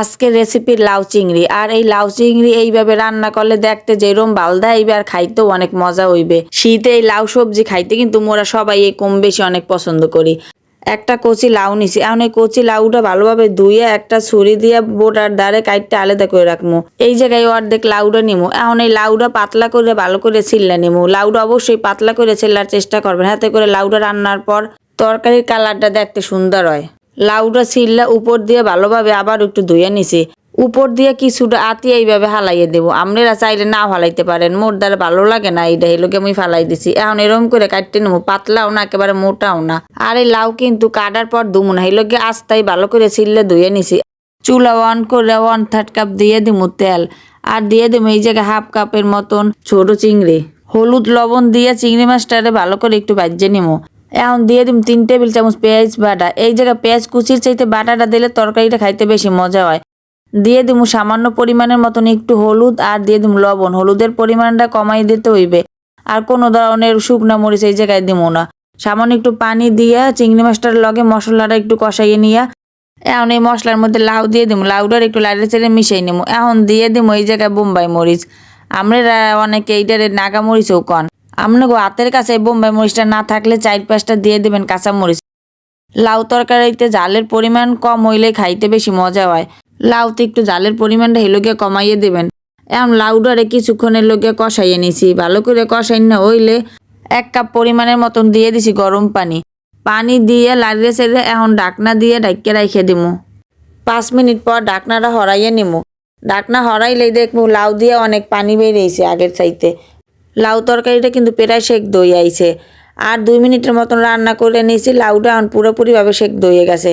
আজকের রেসিপি লাউ চিংড়ি। আর এই লাউ চিংড়ি এইভাবে রান্না করলে দেখতে যেরম বালদা এইবার খাইতেও অনেক মজা হইবে। শীতে এই লাউ সবজি খাইতে কিন্তু মোরা সবাই এই কম বেশি অনেক পছন্দ করি। একটা কচি লাউ নিছি। এখন এই কচি লাউটা ভালোভাবে ধুয়ে একটা ছুরি দিয়ে বোটার দ্বারে কাইটটা আলাদা করে রাখব এই জায়গায় অর্ধেক লাউটা নিমু। এখন এই লাউটা পাতলা করে ভালো করে ছিললে নিমু। লাউটা অবশ্যই পাতলা করে ছেলার চেষ্টা করবেন। হাতে করে লাউটা রান্নার পর তরকারির কালারটা দেখতে সুন্দর হয়। লাউটা ছিললে উপর দিয়ে ভালোভাবে আবার একটু ধুয়ে নিছি। উপর দিয়ে কিছুটা আতি এইভাবে হালাইয়ে দেবো। আপনারা চাইলে না হালাইতে পারেন। মোর দ্বারা ভালো লাগে না এইটা এলোকে আমি ফালাই দিছি। এখন এরকম করে কাটতে নেব। পাতলাও না, একেবারে মোটাও না। আর এই লাউ কিন্তু কাটার পর দুমু না। এলোকে আস্তাই ভালো করে ছিললে ধুয়ে নিছি। চুলা অন করে ওয়ান থার্ড কাপ দিয়ে দিমু তেল। আর দিয়ে দিমু এই জায়গায় হাফ কাপের মতন ছোট চিংড়ি। হলুদ লবণ দিয়ে চিংড়ি মাছটারে ভালো করে একটু ভাজিয়ে নিমু। এখন দিয়ে দিম তিন টেবিল চামচ পেঁয়াজ বাটা। এই জায়গায় পেঁয়াজ কুচির চাইতে বাটাটা দিলে তরকারিটা খাইতে বেশি মজা হয়। দিয়ে দিমু সামান্য পরিমাণের মতন একটু হলুদ আর দিয়ে দিমু লবণ। হলুদের পরিমাণটা কমাই দিতে হইবে। আর কোনো ধরনের শুকনা মরিচ এই জায়গায় দিমু না। সামান্য একটু পানি দিয়ে চিংড়ি মাছটার লগে মশলাটা একটু কষাইয়ে নিয়ে এখন এই মশলার মধ্যে লাউ দিয়ে দিমু। লাউটার একটু লাইটে চেড়ে মিশাই নিমু। এখন দিয়ে দিমু এই জায়গায় বোম্বাই মরিচ। আমরা অনেকে এইটারে নাগা মরিচও কন। আপনাকে হাতের কাছে বোম্বাই মরিচটা না থাকলে চার পাঁচটা দিয়ে দেবেন কাঁচা মরিচ। লাউ তরকারিতে জালের পরিমাণ কম হইলে খাইতে বেশি মজা হয়। লাউতে একটু জালের পরিমাণটা হেলোকে কমাইয়ে দেবেন। এখন লাউডারে কিছুক্ষণের লোকে কষাইয়ে নিছি। ভালো করে কষাই না হইলে এক কাপ পরিমাণের মতন দিয়ে দিছি গরম পানি। পানি দিয়ে লাড়িয়ে সেড়ে এখন ডাকনা দিয়ে ডাইকে রাইখে দিমু। পাঁচ মিনিট পর ডাকনাটা হরাইয়ে নিমু। ডাকনা হরাইলেই দেখব লাউ দিয়ে অনেক পানি বেরিয়েছে আগের চাইতে। লাউ তরকারিটা কিন্তু প্রায় শেক দই আইছে। আর দুই মিনিটের মতন রান্না করে নিয়েছি লাউটা এখন পুরোপুরিভাবে শেক দইয়ে গেছে।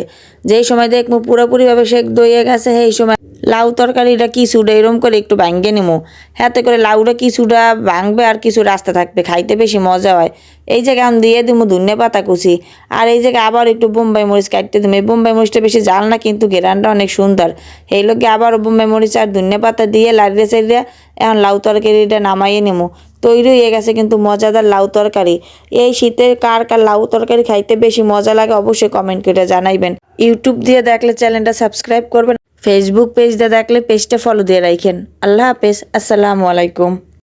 যেই সময় দেখব পুরোপুরিভাবে শেক দইয়ে গেছে, সেই সময় লাউ তরকারিটা কিছুটা এরম করে একটু ভাঙ্গে নিমো। হাতে করে লাউটা কিছুটা ভাঙবে আর কিছু রাস্তা থাকবে, খাইতে বেশি মজা হয়। এই জায়গায় আমি দিয়ে দিমু, ধনে পাতা কুচি। আর এই জায়গায় আবার একটু বোম্বাই মরিচ কাটতে দিমু। এই বোম্বাই মরিচটা বেশি জাল না, কিন্তু ঘেরানটা অনেক সুন্দর। এই লোকে আবারও বোম্বাই মরিচ আর ধনে পাতা দিয়ে লাড়িয়ে চাড়িয়ে এখন লাউ তরকারিটা নামাইয়ে নিমু। তৈরি হয়ে গেছে কিন্তু মজাদার লাউ তরকারি। এই শীতের কার কার লাউ তরকারি খাইতে বেশি মজা লাগে অবশ্যই কমেন্ট করে জানাইবেন। ইউটিউব দিয়ে দেখলে চ্যানেলটা সাবস্ক্রাইব করবেন। ফেসবুক পেজ দিয়ে দেখলে পেজটা ফলো দিয়ে রাখেন আল্লাহ হাফেজ। আসসালামু আলাইকুম।